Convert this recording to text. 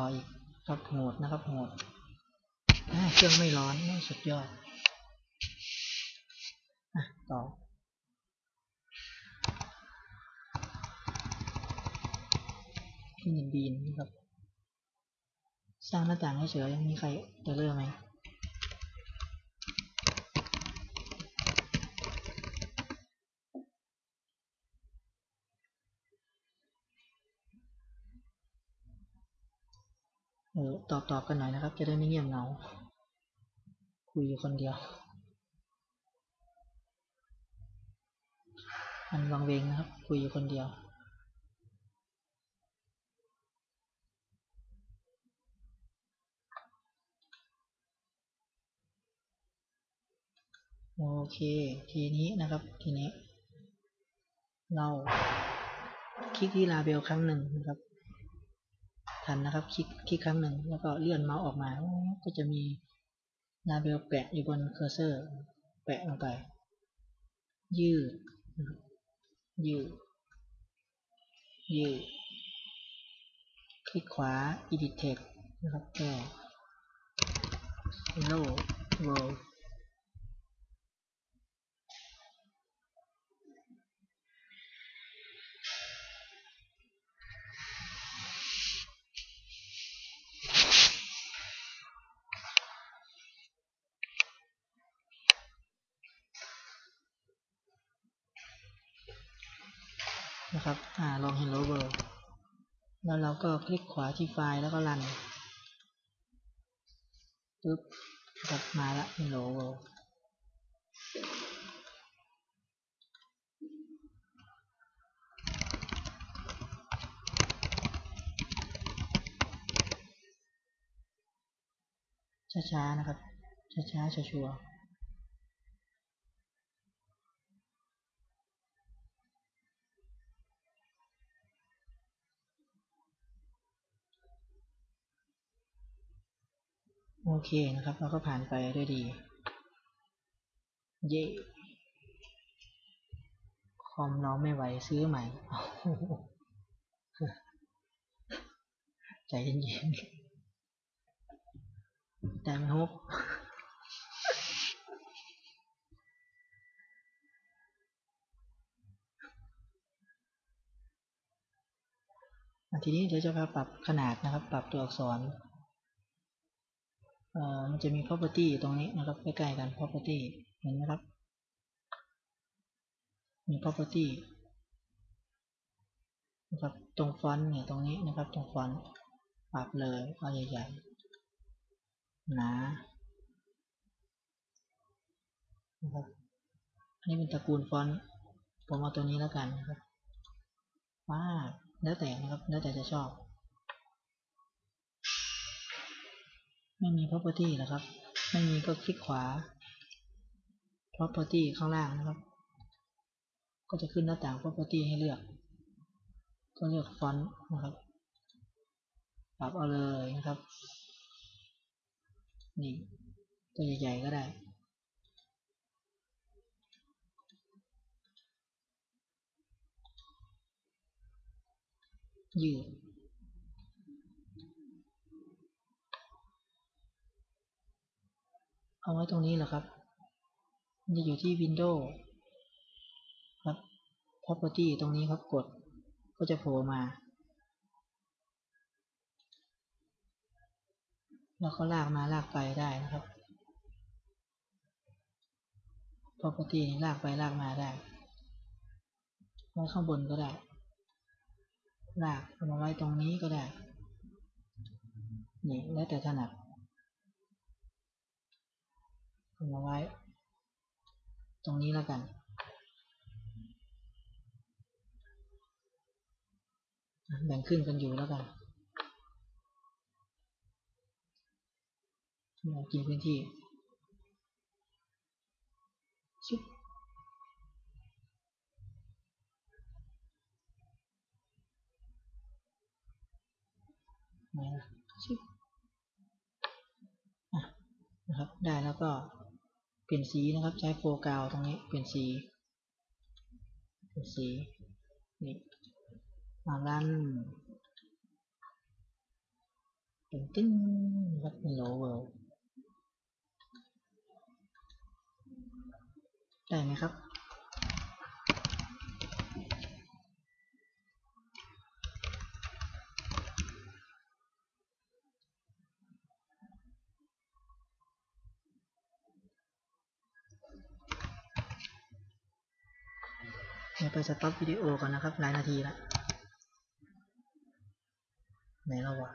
ต่ออีกครับโหดนะครับโหดเครื่องไม่ร้อนไม่สุดยอดอะต่อที่หนึ่งบีนนะครับ สร้างหน้าต่างให้เฉยๆมีใครจะเริ่มไหม เออตอบตอบกันหน่อยนะครับ จะได้ไม่เงียบเหงา คุยอยู่คนเดียว อันวังเวงนะครับ คุยอยู่คนเดียวโอเค ทีนี้นะครับ ทีนี้ เราคลิกที่ลาเบลครั้งหนึ่งนะครับ ทันนะครับ คลิกคลิกครั้งหนึ่งแล้วก็เลื่อนเมาส์ออกมา ก็จะมีลาเบลแปะอยู่บนเคอร์เซอร์ แปะลงไป ยืด ยืด ยืด คลิกขวา edit text นะครับแก้ hello world นะครับอ่าลอง hello world แล้วเราก็คลิกขวาที่ไฟล์แล้วก็รันปึ๊บครับมาละ hello world ช้าๆนะครับ ช้าๆชัวร์ โอเคนะครับเราก็ผ่านไปด้วยดี เย่คอมเราไม่ไหวซื้อใหม่ ใจเย็นๆแต่ไม่ฮกทีนี้เดี๋ยวจะมาปรับขนาดนะครับ ปรับตัวอักษร มันจะมี property ตรงนี้นะครับใกล้ๆกัน property เห็นไหมครับ มี property นะครับตรงฟอนต์เนี่ยตรงนี้นะครับ ตรงฟอนต์ปรับเลยเอาใหญ่ๆหนานะครับอันนี้เป็นตระกูลฟอนต์ผมเอาตัวนี้แล้วกันนะครับว้าแล้วแต่นะครับแล้วแต่จะชอบ ไม่มี property นะครับ ไม่มีก็คลิกขวา property ข้างล่างนะครับ ก็จะขึ้นหน้าต่าง property ให้เลือก ก็เลือกฟอนต์นะครับ ปรับเอาเลยนะครับ นี่ ตัวใหญ่ ๆ ก็ได้ยืด เอาไว้ตรงนี้แหละครับ มันจะอยู่ที่ Windows ครับ Property ตรงนี้ครับกดก็จะโผล่มา แล้วก็ลากมาลากไปได้นะครับ Property ลากไปลากมาได้ไว้ข้างบนก็ได้ ลากเอามาไว้ตรงนี้ก็ได้นี่แล้วแต่ถนัด เอามาไว้ ตรงนี้แล้วกันแบ่งขึ้นกันอยู่แล้วกันเรากินพื้นที่ชิบไหนล่ะชิบอะนะครับ ได้แล้วก็ ลี่ยนสีนะครับใช้โฟกาวตรงนี้เปลี่ยนสีเปลี่ยนสีนี่มาลันตึ้งตึ้งครับในโลเวลได้ไหมครับ เไปสต็อปวิดีโอก่อนนะครับหลายนาทีละไหนเราวะ